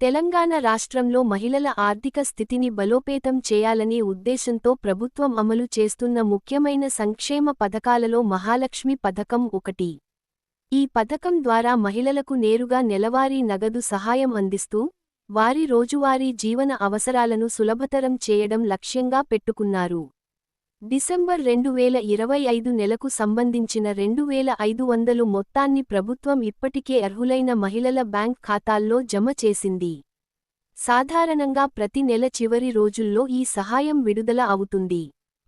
తెలంగాణ రాష్ట్రంలో మహిళల ఆర్థిక స్థితిని బలోపేతం చేయాలనే ఉద్దేశంతో ప్రభుత్వం అమలు చేస్తున్న ముఖ్యమైన సంక్షేమ పథకాలలో మహాలక్ష్మి పథకం ఒకటి. ఈ పథకం ద్వారా మహిళలకు నేరుగా నెలవారీ నగదు సహాయం అందిస్తూ వారి రోజువారీ జీవన అవసరాలను సులభతరం చేయడం లక్ష్యంగా పెట్టుకున్నారు. డిసెంబర్ రెండు వేల ఇరవై ఐదు నెలకు సంబంధించిన రెండు వేల ఐదు వందలు మొత్తాన్ని ప్రభుత్వం ఇప్పటికే అర్హులైన మహిళల బ్యాంక్ ఖాతాల్లో జమ చేసింది. సాధారణంగా ప్రతి నెల చివరి రోజుల్లో ఈ సహాయం విడుదల అవుతుంది.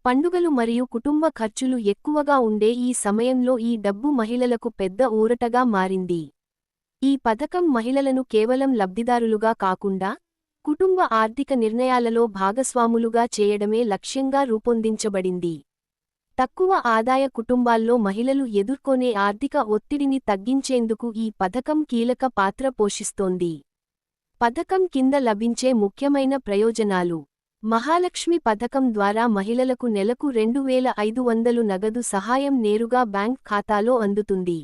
పండుగలు మరియు కుటుంబ ఖర్చులు ఎక్కువగా ఉండే ఈ సమయంలో ఈ డబ్బు మహిళలకు పెద్ద ఊరటగా మారింది. ఈ పథకం మహిళలను కేవలం లబ్ధిదారులుగా కాకుండా కుటుంబ ఆర్థిక నిర్ణయాలలో భాగస్వాములుగా చేయడమే లక్ష్యంగా రూపొందించబడింది. తక్కువ ఆదాయ కుటుంబాల్లో మహిళలు ఎదుర్కొనే ఆర్థిక ఒత్తిడిని తగ్గించేందుకు ఈ పథకం కీలక పాత్ర పోషిస్తోంది. పథకం కింద లభించే ముఖ్యమైన ప్రయోజనాలు. మహాలక్ష్మి పథకం ద్వారా మహిళలకు నెలకు రెండు వేల ఐదు వందలు నగదు సహాయం నేరుగా బ్యాంక్ ఖాతాలో అందుతుంది.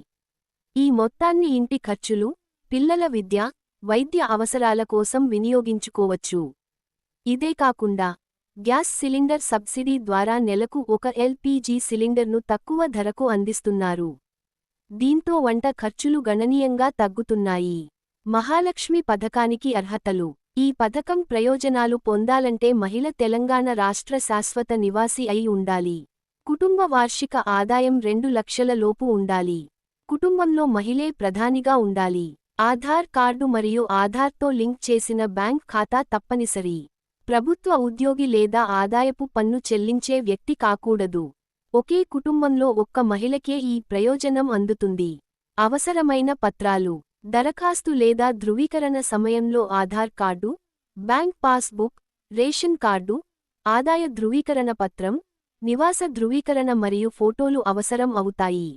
ఈ మొత్తాన్ని ఇంటి ఖర్చులు పిల్లల విద్య వైద్య అవసరాల కోసం వినియోగించుకోవచ్చు. ఇదే కాకుండా గ్యాస్ సిలిండర్ సబ్సిడీ ద్వారా నెలకు ఒక ఎల్పీజీ సిలిండర్ను తక్కువ ధరకు అందిస్తున్నారు. దీంతో వంట ఖర్చులు గణనీయంగా తగ్గుతున్నాయి. మహాలక్ష్మి పథకానికి అర్హతలు. ఈ పథకం ప్రయోజనాలు పొందాలంటే మహిళ తెలంగాణ రాష్ట్ర శాశ్వత నివాసి అయి ఉండాలి. కుటుంబ వార్షిక ఆదాయం రెండు లక్షల లోపు ఉండాలి. కుటుంబంలో మహిళే ప్రధానిగా ఉండాలి. ఆధార్ కార్డు మరియు ఆధార్తో లింక్ చేసిన బ్యాంక్ ఖాతా తప్పనిసరి. ప్రభుత్వ ఉద్యోగి లేదా ఆదాయపు పన్ను చెల్లించే వ్యక్తి కాకూడదు. ఒకే కుటుంబంలో ఒక్క మహిళకే ఈ ప్రయోజనం అందుతుంది. అవసరమైన పత్రాలు దరఖాస్తు లేదా ధృవీకరణ సమయంలో Aadhaar card bank passbook ration card ఆదాయ ధృవీకరణ పత్రం నివాస ధృవీకరణ మరియు ఫోటోలు అవసరం అవుతాయి.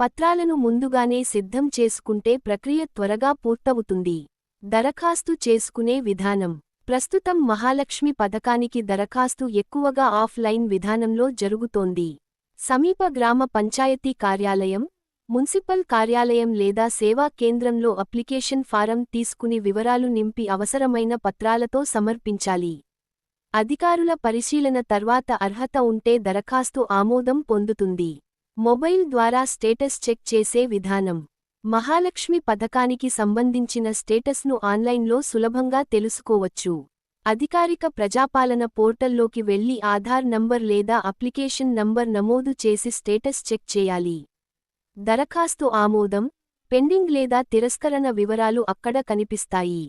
పత్రాలను ముందుగానే సిద్ధం చేసుకుంటే ప్రక్రియ త్వరగా పూర్తవుతుంది. దరఖాస్తు చేసుకునే విధానం. ప్రస్తుతం మహాలక్ష్మి పథకానికి దరఖాస్తు ఎక్కువగా ఆఫ్లైన్ విధానంలో జరుగుతోంది. సమీప గ్రామ పంచాయతీ కార్యాలయం మున్సిపల్ కార్యాలయం లేదా సేవా కేంద్రంలో అప్లికేషన్ ఫారం తీసుకుని వివరాలు నింపి అవసరమైన పత్రాలతో సమర్పించాలి. అధికారుల పరిశీలన తర్వాత అర్హత ఉంటే దరఖాస్తు ఆమోదం పొందుతుంది. మొబైల్ ద్వారా స్టేటస్ చెక్ చేసే విధానం. మహాలక్ష్మి పథకానికి సంబంధించిన స్టేటస్ను ఆన్లైన్లో సులభంగా తెలుసుకోవచ్చు. అధికారిక ప్రజాపాలన పోర్టల్లోకి వెళ్ళి ఆధార్ నంబర్ లేదా అప్లికేషన్ నంబర్ నమోదు చేసి స్టేటస్ చెక్ చేయాలి. దరఖాస్తు ఆమోదం పెండింగ్ లేదా తిరస్కరణ వివరాలు అక్కడ కనిపిస్తాయి.